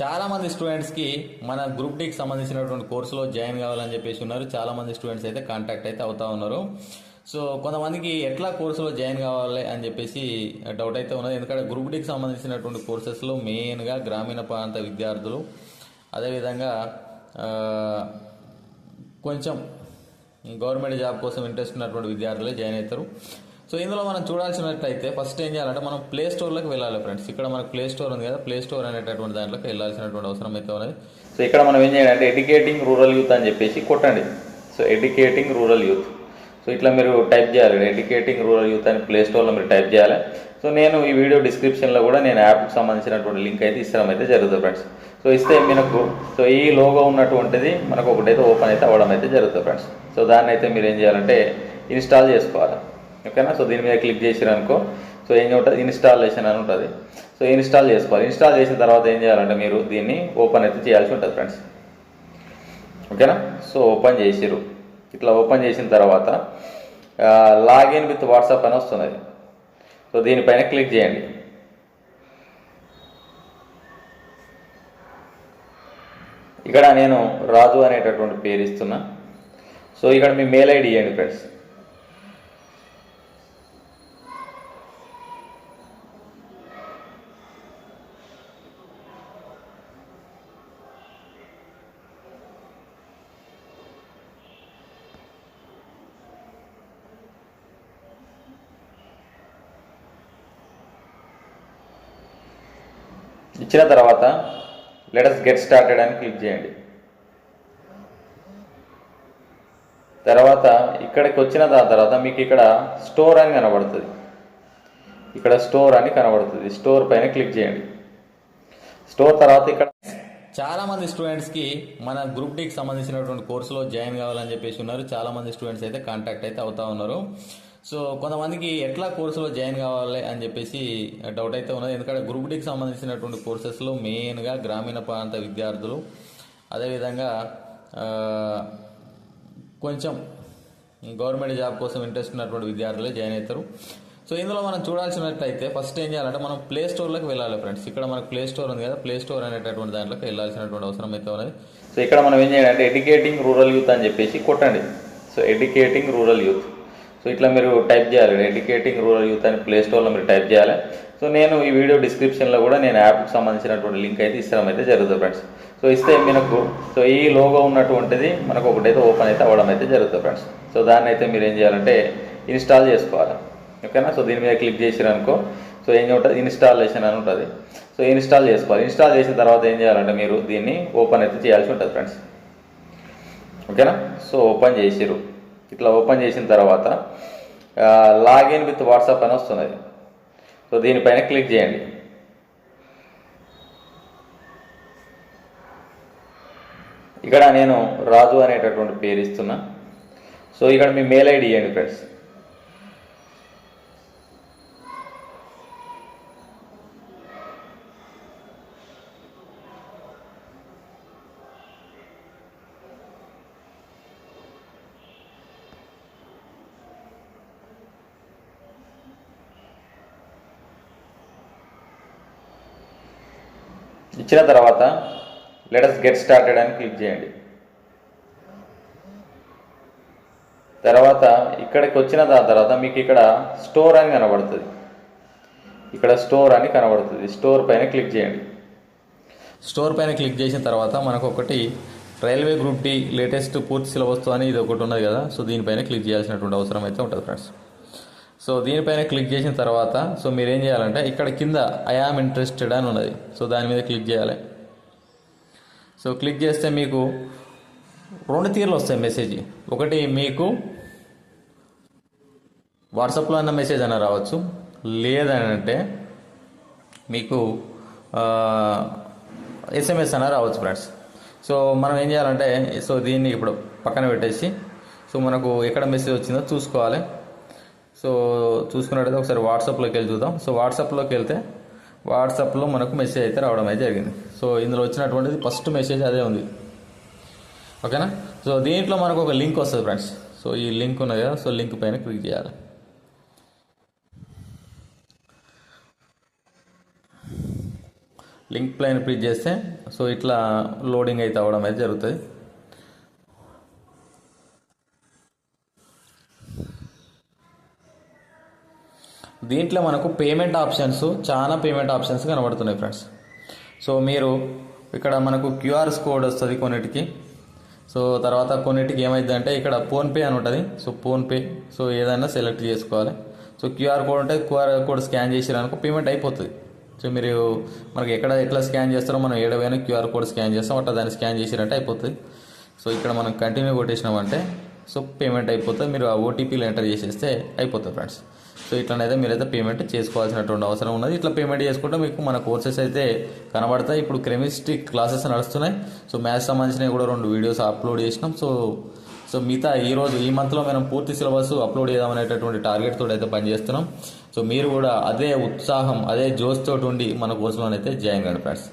చాలా మంది స్టూడెంట్స్కి మన గ్రూప్ డికి సంబంధించినటువంటి కోర్సులో జాయిన్ కావాలని చెప్పేసి ఉన్నారు. చాలా మంది స్టూడెంట్స్ అయితే కాంటాక్ట్ అయితే అవుతా ఉన్నారు. సో కొంతమందికి ఎట్లా కోర్సులో జాయిన్ కావాలి అని చెప్పేసి డౌట్ అయితే ఉన్నది. ఎందుకంటే గ్రూప్ డికి సంబంధించినటువంటి కోర్సెస్లో మెయిన్గా గ్రామీణ ప్రాంత విద్యార్థులు అదేవిధంగా కొంచెం గవర్నమెంట్ జాబ్ కోసం ఇంట్రెస్ట్ ఉన్నటువంటి విద్యార్థులే జాయిన్ అవుతారు. సో ఇందులో మనం చూడాల్సినట్లయితే ఫస్ట్ ఏం చేయాలంటే మనం ప్లే స్టోర్లోకి వెళ్ళాలి ఫ్రెండ్స్ ఇక్కడ మనకు ప్లే స్టోర్ ఉంది కదా ప్లే స్టోర్ అనేటటువంటి దాంట్లోకి వెళ్ళాల్సినటువంటి అవసరం అయితే ఉన్నది. సో ఇక్కడ మనం ఏం చేయాలంటే ఎడ్యుకేటింగ్ రూరల్ యూత్ అని చెప్పేసి కొట్టండి. So educating rural youth so ఇట్లా మీరు టైప్ చేయాలి. ఎడ్యుకేటింగ్ రూరల్ యూత్ అని ప్లే స్టోర్లో మీరు టైప్ చేయాలి. సో నేను ఈ వీడియో డిస్క్రిప్షన్లో కూడా నేను యాప్కి సంబంధించినటువంటి లింక్ అయితే ఇస్తాం అయితే జరుగుతుంది ఫ్రెండ్స్ సో ఇస్తే మనకు సో ఈ లోగో ఉన్నటువంటిది మనకు ఒకటైతే ఓపెన్ అయితే అవ్వడం అయితే జరుగుతుంది ఫ్రెండ్స్ సో దాన్ని అయితే మీరు ఏం చేయాలంటే ఇన్స్టాల్ చేసుకోవాలి. ఓకేనా? సో దీని మీద క్లిక్ చేసిరనుకో సో ఏం ఉంటుంది? ఇన్స్టాలేషన్ అని ఉంటుంది. సో ఇన్స్టాల్ చేసుకోవాలి. ఇన్స్టాల్ చేసిన తర్వాత ఏం చేయాలంటే మీరు దీన్ని ఓపెన్ అయితే చేయాల్సి ఉంటుంది ఫ్రెండ్స్. ఓకేనా? సో ఓపెన్ చేసిరు ఇట్లా ఓపెన్ చేసిన తర్వాత లాగిన్ విత్ వాట్సాప్ అని వస్తుంది. సో దీనిపైన క్లిక్ చేయండి. ఇక్కడ నేను రాజు అనేటటువంటి పేరు ఇస్తున్నా. సో ఇక్కడ మీ మెయిల్ ఐడి ఇవ్వండి ఫ్రెండ్స్. ఇచ్చిన తర్వాత లెటస్ గెట్ స్టార్టెడ్ అని క్లిక్ చేయండి. తర్వాత ఇక్కడికి వచ్చిన దాని తర్వాత మీకు ఇక్కడ స్టోర్ అని కనబడుతుంది. ఇక్కడ స్టోర్ అని కనబడుతుంది. స్టోర్ పైన క్లిక్ చేయండి. స్టోర్ తర్వాత ఇక్కడ చాలామంది స్టూడెంట్స్కి మన గ్రూప్ డీకి సంబంధించినటువంటి కోర్సులో జాయిన్ కావాలని చెప్పేసి ఉన్నారు. చాలామంది స్టూడెంట్స్ అయితే కాంటాక్ట్ అయితే అవుతా ఉన్నారు. సో కొంతమందికి ఎట్లా కోర్సులో జాయిన్ కావాలి అని చెప్పేసి డౌట్ అయితే ఉన్నది. ఎందుకంటే గ్రూప్ డికి సంబంధించినటువంటి కోర్సెస్లో మెయిన్గా గ్రామీణ ప్రాంత విద్యార్థులు అదేవిధంగా కొంచెం గవర్నమెంట్ జాబ్ కోసం ఇంట్రెస్ట్ ఉన్నటువంటి విద్యార్థులే జాయిన్ అవుతారు. సో ఇందులో మనం చూడాల్సినట్లయితే ఫస్ట్ ఏం చేయాలంటే మనం ప్లే స్టోర్లోకి వెళ్ళాలి ఫ్రెండ్స్ ఇక్కడ మనకు ప్లే స్టోర్ ఉంది కదా ప్లే స్టోర్ అనేటటువంటి దాంట్లోకి వెళ్ళాల్సినటువంటి అవసరం అయితే ఉన్నది. సో ఇక్కడ మనం ఏం చేయాలంటే ఎడ్యుకేటింగ్ రూరల్ యూత్ అని చెప్పేసి కొట్టండి. So educating rural youth so ఇట్లా మీరు టైప్ చేయాలి. ఎడ్యుకేటింగ్ రూరల్ యూత్ అని ప్లే స్టోర్లో మీరు టైప్ చేయాలి. సో నేను ఈ వీడియో డిస్క్రిప్షన్లో కూడా నేను యాప్కి సంబంధించినటువంటి లింక్ అయితే ఇస్తాం అయితే జరుగుతుంది ఫ్రెండ్స్ సో ఇస్తే మనకు సో ఈ లోగో ఉన్నటువంటిది మనకు ఒకటైతే ఓపెన్ అయితే అవ్వడం అయితే జరుగుతుంది ఫ్రెండ్స్ సో దాన్ని అయితే మీరు ఏం చేయాలంటే ఇన్స్టాల్ చేసుకోవాలి. ఓకేనా సో దీని మీద క్లిక్ చేసిరనుకో సో ఏం ఉంటుంది? ఇన్స్టాలేషన్ అని ఉంటుంది. సో ఇన్స్టాల్ చేసుకోవాలి. ఇన్స్టాల్ చేసిన తర్వాత ఏం చేయాలంటే మీరు దీన్ని ఓపెన్ అయితే చేయాల్సి ఉంటుంది ఫ్రెండ్స్ ఓకేనా సో ఓపెన్ చేసిరు ఇట్లా ఓపెన్ చేసిన తర్వాత లాగిన్ విత్ వాట్సాప్ అని వస్తున్నది. సో దీనిపైన క్లిక్ చేయండి. ఇక్కడ నేను రాజు అనేటటువంటి పేరు ఇస్తున్నా. సో ఇక్కడ మీ మెయిల్ ఐడి ఇవ్వండి ఫ్రెండ్స్. ఇచ్చిన తర్వాత లెటస్ గెట్ స్టార్టెడ్ అని క్లిక్ చేయండి. తర్వాత ఇక్కడికి వచ్చిన దాని తర్వాత మీకు ఇక్కడ స్టోర్ అని కనబడుతుంది. ఇక్కడ స్టోర్ అని కనబడుతుంది. స్టోర్ పైన క్లిక్ చేయండి. స్టోర్ పైన క్లిక్ చేసిన తర్వాత మనకు ఒకటి రైల్వే గ్రూప్ డి లేటెస్ట్ పూర్తి సిలబస్తో అని ఇది ఒకటి ఉన్నది కదా సో దీనిపైన క్లిక్ చేయాల్సినటువంటి అవసరం అయితే ఉంటుంది ఫ్రెండ్స్ సో దీనిపైన క్లిక్ చేసిన తర్వాత సో మీరు ఏం చేయాలంటే ఇక్కడ కింద ఐ ఆమ్ ఇంట్రెస్టెడ్ అని ఉన్నది. సో దాని మీద క్లిక్ చేయాలి. సో క్లిక్ చేస్తే మీకు రెండు తీర్లు వస్తాయి మెసేజ్. ఒకటి మీకు వాట్సాప్లో అన్న మెసేజ్ అన్న రావచ్చు. లేదనంటే మీకు ఎస్ఎంఎస్ అన్న రావచ్చు ఫ్రెండ్స్. సో మనం ఏం చేయాలంటే సో దీన్ని ఇప్పుడు పక్కన పెట్టేసి సో మనకు ఎక్కడ మెసేజ్ వచ్చిందో చూసుకోవాలి. సో చూసుకున్నట్టయితే ఒకసారి వాట్సాప్లోకి వెళ్ళి చూద్దాం. సో వాట్సాప్లోకి వెళ్తే వాట్సాప్లో మనకు మెసేజ్ అయితే రావడం అయితే జరిగింది. సో ఇందులో వచ్చినటువంటిది ఫస్ట్ మెసేజ్ అదే ఉంది. ఓకేనా? సో దీంట్లో మనకు ఒక లింక్ వస్తుంది ఫ్రెండ్స్. సో ఈ లింక్ ఉన్నది కదా సో లింక్ పైన క్లిక్ చేయాలి. లింక్ పైన క్లిక్ చేస్తే సో ఇట్లా లోడింగ్ అయితే అవ్వడం అయితే జరుగుతుంది. దీంట్లో మనకు పేమెంట్ ఆప్షన్స్ చాలా పేమెంట్ ఆప్షన్స్ కనబడుతున్నాయి ఫ్రెండ్స్ సో మీరు ఇక్కడ మనకు క్యూఆర్ కోడ్ వస్తుంది కొన్నిటికి. సో తర్వాత కొన్నిటికి ఏమైందంటే ఇక్కడ ఫోన్పే అని ఉంటుంది. సో ఫోన్పే సో ఏదైనా సెలెక్ట్ చేసుకోవాలి. సో క్యూఆర్ కోడ్ ఉంటే క్యూఆర్ కోడ్ స్కాన్ చేసిరనుకో పేమెంట్ అయిపోతుంది. సో మీరు మనకి ఎక్కడ ఎట్లా స్కాన్ చేస్తారో మనం ఏడవైనా క్యూఆర్ కోడ్ స్కాన్ చేస్తాం. అట్లా దాన్ని స్కాన్ చేసిరంటే అయిపోతుంది. సో ఇక్కడ మనం కంటిన్యూ కొట్టేసినామంటే సో పేమెంట్ అయిపోతుంది మీరు ఆ ఓటీపీలు ఎంటర్ చేసేస్తే అయిపోతుంది ఫ్రెండ్స్ సో ఇట్లనైతే మీరైతే పేమెంట్ చేసుకోవాల్సినటువంటి అవసరం ఉన్నది. ఇట్లా పేమెంట్ చేసుకుంటే మీకు మన కోర్సెస్ అయితే కనబడతాయి. ఇప్పుడు కెమిస్ట్రీ క్లాసెస్ నడుస్తున్నాయి. సో మ్యాథ్స్ సంబంధించినవి కూడా రెండు వీడియోస్ అప్లోడ్ చేసినాం. సో సో మిగతా ఈ రోజు ఈ మంత్లో మనం పూర్తి సిలబస్ అప్లోడ్ చేద్దామనేటటువంటి టార్గెట్ తోటి అయితే పనిచేస్తున్నాం సో మీరు కూడా అదే ఉత్సాహం అదే జోష్ తోటి ఉండి మన కోర్సులోనైతే జాయిన్ కండి ఫ్రెండ్స్